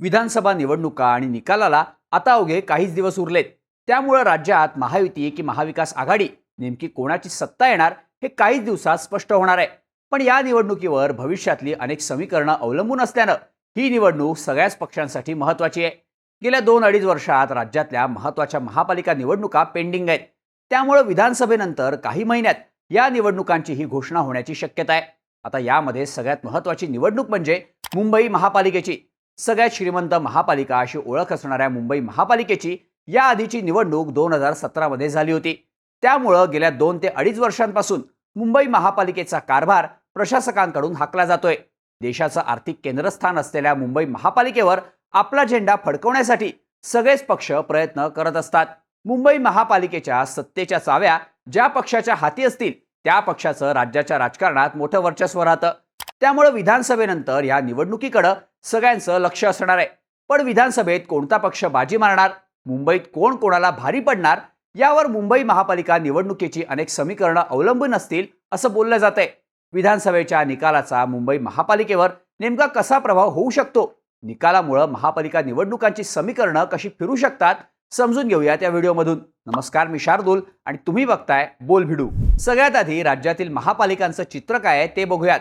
विधानसभा निवडणुका आणि निकालाला आता अवघे काहीच दिवस उरलेत. त्यामुळं राज्यात महायुती की महाविकास आघाडी नेमकी कोणाची सत्ता येणार हे काहीच दिवसात स्पष्ट होणार आहे. पण या निवडणुकीवर भविष्यातली अनेक समीकरणं अवलंबून असल्यानं ही निवडणूक सगळ्याच पक्षांसाठी महत्त्वाची आहे. गेल्या दोन अडीच वर्षात राज्यातल्या महत्त्वाच्या महापालिका निवडणुका पेंडिंग आहेत. त्यामुळं विधानसभेनंतर काही महिन्यात या निवडणुकांची ही घोषणा होण्याची शक्यता आहे. आता यामध्ये सगळ्यात महत्त्वाची निवडणूक म्हणजे मुंबई महापालिकेची. सगळ्यात श्रीमंत महापालिका अशी ओळख असणाऱ्या मुंबई महापालिकेची या आधीची निवडणूक दोन हजार सतरामध्ये झाली होती. त्यामुळं गेल्या दोन ते अडीच वर्षांपासून मुंबई महापालिकेचा कारभार प्रशासकांकडून हाकला जातोय. देशाचं आर्थिक केंद्रस्थान असलेल्या मुंबई महापालिकेवर आपला झेंडा फडकवण्यासाठी सगळेच पक्ष प्रयत्न करत असतात. मुंबई महापालिकेच्या सत्तेच्या चाव्या ज्या पक्षाच्या हाती असतील त्या पक्षाचं राज्याच्या राजकारणात मोठं वर्चस्व राहतं. त्यामुळं विधानसभेनंतर या निवडणुकीकडं सगळ्यांचं लक्ष असणार आहे. पण विधानसभेत कोणता पक्ष बाजी मारणार? मुंबईत कोण कोणाला भारी पडणार? यावर मुंबई महापालिका निवडणुकीची अनेक समीकरणं अवलंबून असतील असं बोललं जातंय. विधानसभेच्या निकालाचा मुंबई महापालिकेवर नेमका कसा प्रभाव होऊ शकतो? निकालामुळं महापालिका निवडणुकांची समीकरणं कशी फिरू शकतात? समजून घेऊया त्या व्हिडिओमधून. नमस्कार मी शार्दूल आणि तुम्ही बघताय बोल भिडू सगळ्यात आधी राज्यातील महापालिकांचं चित्र काय आहे ते बघूयात.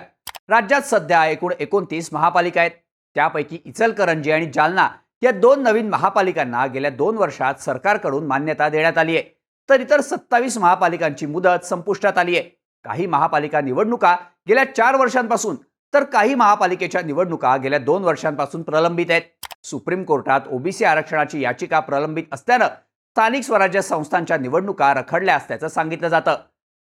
राज्यात सध्या एकूण एकोणतीस महापालिका आहेत. त्यापैकी इचलकरंजी आणि जालना या दोन नवीन महापालिकांना गेल्या दोन वर्षात सरकारकडून मान्यता देण्यात आली आहे. तर इतर सत्तावीस महापालिकांची मुदत संपुष्टात आली आहे. काही महापालिका निवडणुका गेल्या चार वर्षांपासून तर काही महापालिकेच्या निवडणुका गेल्या दोन वर्षांपासून प्रलंबित आहेत. सुप्रीम कोर्टात ओबीसी आरक्षणाची याचिका प्रलंबित असल्यानं स्थानिक स्वराज्य संस्थांच्या निवडणुका रखडल्या असल्याचं सांगितलं जातं.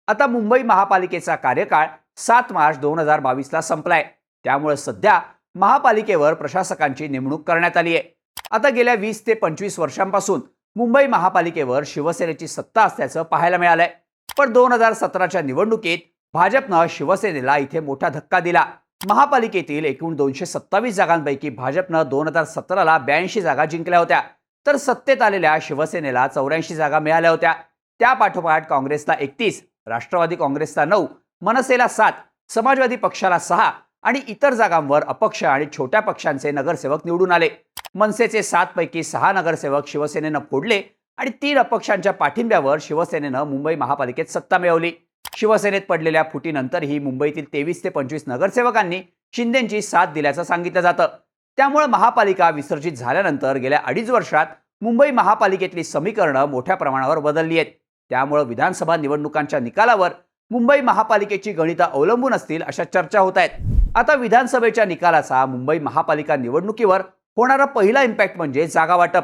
आता मुंबई महापालिकेचा कार्यकाळ सात मार्च दोन हजार बावीसला संपलाय. त्यामुळे सध्या महापालिकेवर प्रशासकांची नेमणूक करण्यात आली आहे आता गेल्या वीस ते पंचवीस वर्षांपासून मुंबई महापालिकेवर शिवसेनेची सत्ता असल्याचं पाहायला मिळालंय. पण दोन हजार सतराच्या निवडणुकीत भाजपनं शिवसेनेला इथे मोठा धक्का दिला. महापालिकेतील एकूण दोनशे सत्तावीस जागांपैकी भाजपनं दोन हजार सतराला ब्याऐंशी जागा जिंकल्या होत्या. तर सत्तेत आलेल्या शिवसेनेला चौऱ्याऐंशी जागा मिळाल्या होत्या. त्यापाठोपाठ काँग्रेसला एकतीस राष्ट्रवादी काँग्रेसला नऊ मनसेला सात समाजवादी पक्षाला सहा आणि इतर जागांवर अपक्ष आणि छोट्या पक्षांचे नगरसेवक निवडून आले. मनसेचे सातपैकी सहा नगरसेवक शिवसेनेनं फोडले आणि तीन अपक्षांच्या पाठिंब्यावर शिवसेनेनं मुंबई महापालिकेत सत्ता मिळवली. शिवसेनेत पडलेल्या फुटीनंतरही मुंबईतील तेवीस ते पंचवीस नगरसेवकांनी शिंदेंची साथ दिल्याचं सांगितलं जातं. त्यामुळे महापालिका विसर्जित झाल्यानंतर गेल्या अडीच वर्षात मुंबई महापालिकेतली समीकरणं मोठ्या प्रमाणावर बदलली आहेत. त्यामुळे विधानसभा निवडणुकांच्या निकालावर मुंबई महापालिकेची गणिता अवलंबून असतील अशा चर्चा होत आहेत. आता विधानसभेच्या निकालाचा मुंबई महापालिका निवडणुकीवर होणारा पहिला इम्पॅक्ट म्हणजे जागा वाटप.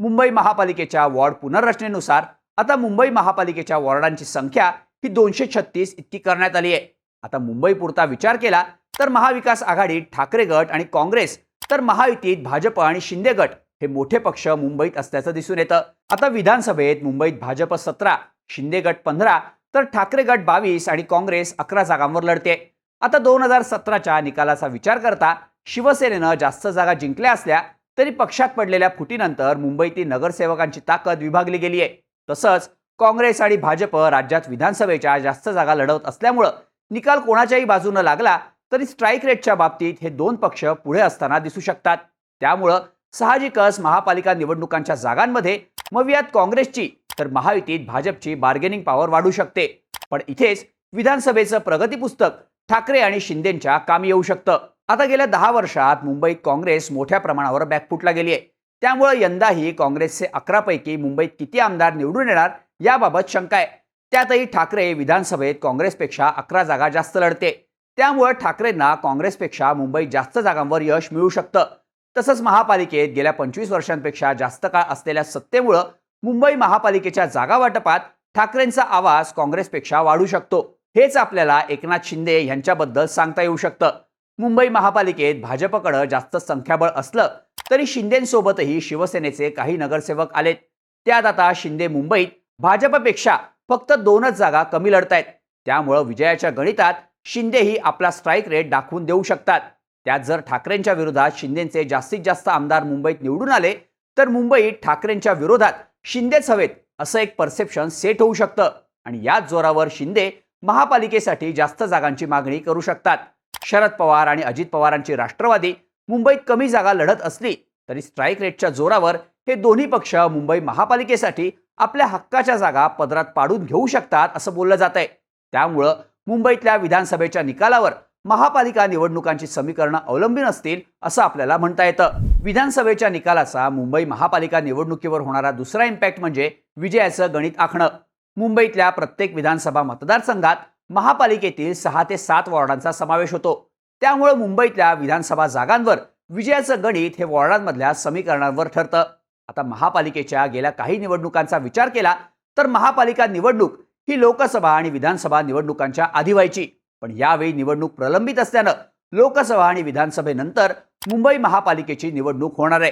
मुंबई महापालिकेच्या वॉर्ड पुनर्रचनेनुसार आता मुंबई महापालिकेच्या वॉर्डांची संख्या ही दोनशे छत्तीस इतकी करण्यात आली आहे. आता मुंबई पुरता विचार केला तर महाविकास आघाडीत ठाकरे गट आणि काँग्रेस तर महायुतीत भाजप आणि शिंदे गट हे मोठे पक्ष मुंबईत असल्याचं दिसून येतं. आता विधानसभेत मुंबईत भाजप सतरा शिंदे गट पंधरा तर ठाकरे गट बावीस आणि काँग्रेस अकरा जागांवर लढते. आता दोन हजार सतराच्या निकालाचा विचार करता शिवसेनेनं जास्त जागा जिंकल्या असल्या तरी पक्षात पडलेल्या फुटीनंतर मुंबईतील नगरसेवकांची ताकद विभागली गेली आहे तसंच काँग्रेस आणि भाजप राज्यात विधानसभेच्या जास्त जागा लढवत असल्यामुळं निकाल कोणाच्याही बाजूनं लागला तरी स्ट्राईक रेटच्या बाबतीत हे दोन पक्ष पुढे असताना दिसू शकतात. त्यामुळं साहजिकच महापालिका निवडणुकांच्या जागांमध्ये मग यात काँग्रेसची तर महायुतीत भाजपची बार्गेनिंग पॉवर वाढू शकते. पण इथेच विधानसभेचं प्रगती पुस्तक ठाकरे आणि शिंदेच्या कामी येऊ शकतं. आता गेल्या दहा वर्षात मुंबईत काँग्रेस मोठ्या प्रमाणावर बॅकफुटला गेली आहे. त्यामुळे यंदाही काँग्रेसचे अकरापैकी मुंबईत किती आमदार निवडून येणार याबाबत शंका आहे. त्यातही ठाकरे विधानसभेत काँग्रेसपेक्षा अकरा जागा जास्त लढते. त्यामुळे ठाकरेंना काँग्रेसपेक्षा मुंबईत जास्त जागांवर यश मिळू शकतं. तसंच महापालिकेत गेल्या पंचवीस वर्षांपेक्षा जास्त काळ असलेल्या सत्तेमुळं मुंबई महापालिकेच्या जागा वाटपात ठाकरेंचा आवाज काँग्रेसपेक्षा वाढू शकतो. हेच आपल्याला एकनाथ शिंदे यांच्याबद्दल सांगता येऊ शकतं. मुंबई महापालिकेत भाजपकडं जास्त संख्याबळ असलं तरी शिंदेसोबतही शिवसेनेचे काही नगरसेवक आलेत. त्यात आता शिंदे मुंबईत भाजपपेक्षा फक्त दोनच जागा कमी लढतायत. त्यामुळं विजयाच्या गणितात शिंदेही आपला स्ट्राईक रेट दाखवून देऊ शकतात. त्यात जर ठाकरेंच्या विरोधात शिंदेचे जास्तीत जास्त आमदार मुंबईत निवडून आले तर मुंबईत ठाकरेंच्या विरोधात शिंदेच हवेत असं एक परसेप्शन सेट होऊ शकतं. आणि याच जोरावर शिंदे महापालिकेसाठी जास्त जागांची मागणी करू शकतात. शरद पवार आणि अजित पवारांची राष्ट्रवादी मुंबईत कमी जागा लढत असली तरी स्ट्राईक रेटच्या जोरावर हे दोन्ही पक्ष मुंबई महापालिकेसाठी आपल्या हक्काच्या जागा पदरात पाडून घेऊ शकतात असं बोललं जात आहे त्यामुळं मुंबईतल्या विधानसभेच्या निकालावर महापालिका निवडणुकांची समीकरणं अवलंबून असतील असं आपल्याला म्हणता येतं. विधानसभेच्या निकालाचा मुंबई महापालिका निवडणुकीवर होणारा दुसरा इम्पॅक्ट म्हणजे विजयाचं गणित आखणं. मुंबईतल्या प्रत्येक विधानसभा मतदारसंघात महापालिकेतील सहा ते सात वॉर्डांचा समावेश होतो. त्यामुळे मुंबईतल्या विधानसभा जागांवर विजयाचं गणित हे वॉर्डांमधल्या समीकरणांवर ठरतं. आता महापालिकेच्या गेल्या काही निवडणुकांचा विचार केला तर महापालिका निवडणूक ही लोकसभा आणि विधानसभा निवडणुकांच्या आधी व्हायची. पण यावेळी निवडणूक प्रलंबित असल्यानं लोकसभा आणि विधानसभेनंतर मुंबई महापालिकेची निवडणूक होणार आहे.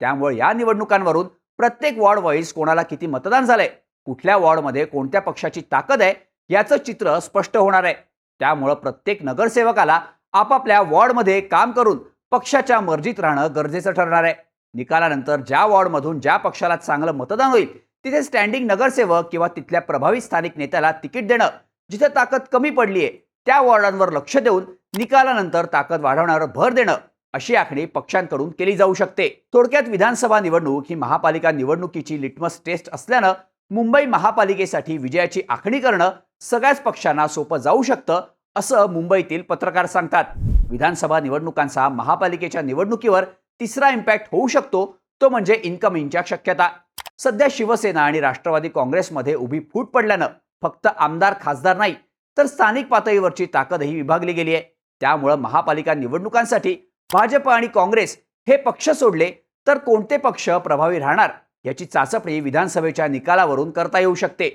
त्यामुळे या निवडणुकांवरून प्रत्येक वॉर्ड वाईज कोणाला किती मतदान झालंय कुठल्या वॉर्डमध्ये कोणत्या पक्षाची ताकद आहे याचं चित्र स्पष्ट होणार आहे. त्यामुळं प्रत्येक नगरसेवकाला आपापल्या वॉर्डमध्ये काम करून पक्षाच्या मर्जीत राहणं गरजेचं ठरणार आहे. निकालानंतर ज्या वॉर्डमधून ज्या पक्षाला चांगलं मतदान होईल तिथे स्टँडिंग नगरसेवक किंवा तिथल्या प्रभावी स्थानिक नेत्याला तिकीट देणं जिथे ताकद कमी पडली आहे त्या वॉर्डांवर लक्ष देऊन निकालानंतर ताकद वाढवण्यावर भर देणं अशी आखणी पक्षांकडून केली जाऊ शकते. थोडक्यात विधानसभा निवडणूक ही महापालिका निवडणुकीची लिटमस टेस्ट असल्यानं मुंबई महापालिकेसाठी विजयाची आखणी करणं सगळ्याच पक्षांना सोपं जाऊ शकतं असं मुंबईतील पत्रकार सांगतात. विधानसभा निवडणुकांचा महापालिकेच्या निवडणुकीवर तिसरा इम्पॅक्ट होऊ शकतो तो म्हणजे इन्कमिंगच्या शक्यता. सध्या शिवसेना आणि राष्ट्रवादी काँग्रेसमध्ये उभी फूट पडल्यानं फक्त आमदार खासदार नाही तर स्थानिक पातळीवरची ताकदही विभागली गेली आहे. त्यामुळं महापालिका निवडणुकांसाठी भाजप आणि काँग्रेस हे पक्ष सोडले तर कोणते पक्ष प्रभावी राहणार याची चाचपणी विधानसभेच्या निकालावरून करता येऊ शकते.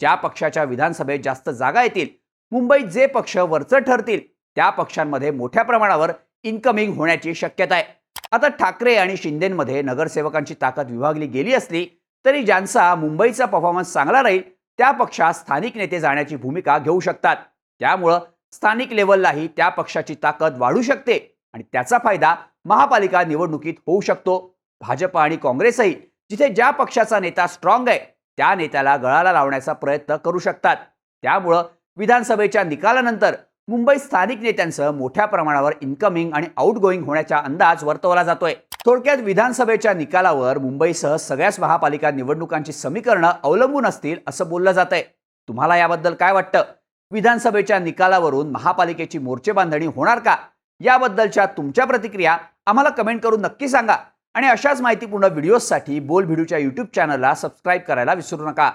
ज्या पक्षाच्या विधानसभेत जास्त जागा येतील मुंबईत जे पक्ष वरचढ ठरतील त्या पक्षांमध्ये मोठ्या प्रमाणावर इन्कमिंग होण्याची शक्यता आहे. आता ठाकरे आणि शिंदेमध्ये नगरसेवकांची ताकद विभागली गेली असली तरी ज्यांचा मुंबईचा परफॉर्मन्स चांगला राहील त्या पक्षात स्थानिक नेते जाण्याची भूमिका घेऊ शकतात. त्यामुळं स्थानिक लेवललाही त्या पक्षाची ताकद वाढू शकते आणि त्याचा फायदा महापालिका निवडणुकीत होऊ शकतो. भाजप आणि काँग्रेसही जिथे ज्या पक्षाचा नेता स्ट्रॉंग आहे त्या नेत्याला गळाला लावण्याचा प्रयत्न करू शकतात. त्यामुळं विधानसभेच्या निकालानंतर मुंबई स्थानिक नेत्यांचं मोठ्या प्रमाणावर इन्कमिंग आणि आउटगोईंग होण्याचा अंदाज वर्तवला जातोय. थोडक्यात विधानसभेच्या निकालावर मुंबईसह सगळ्याच महापालिका निवडणुकांची समीकरणं अवलंबून असतील असं बोललं जात आहे तुम्हाला याबद्दल काय वाटतं? विधानसभेच्या निकालावरून महापालिकेची मोर्चे बांधणी होणार का? याबद्दलच्या तुमच्या प्रतिक्रिया आम्हाला कमेंट करून नक्की सांगा. आणि अशाच माहितीपूर्ण व्हिडिओजसाठी बोल भिडूच्या यूट्यूब चॅनलला सबस्क्राईब करायला विसरू नका.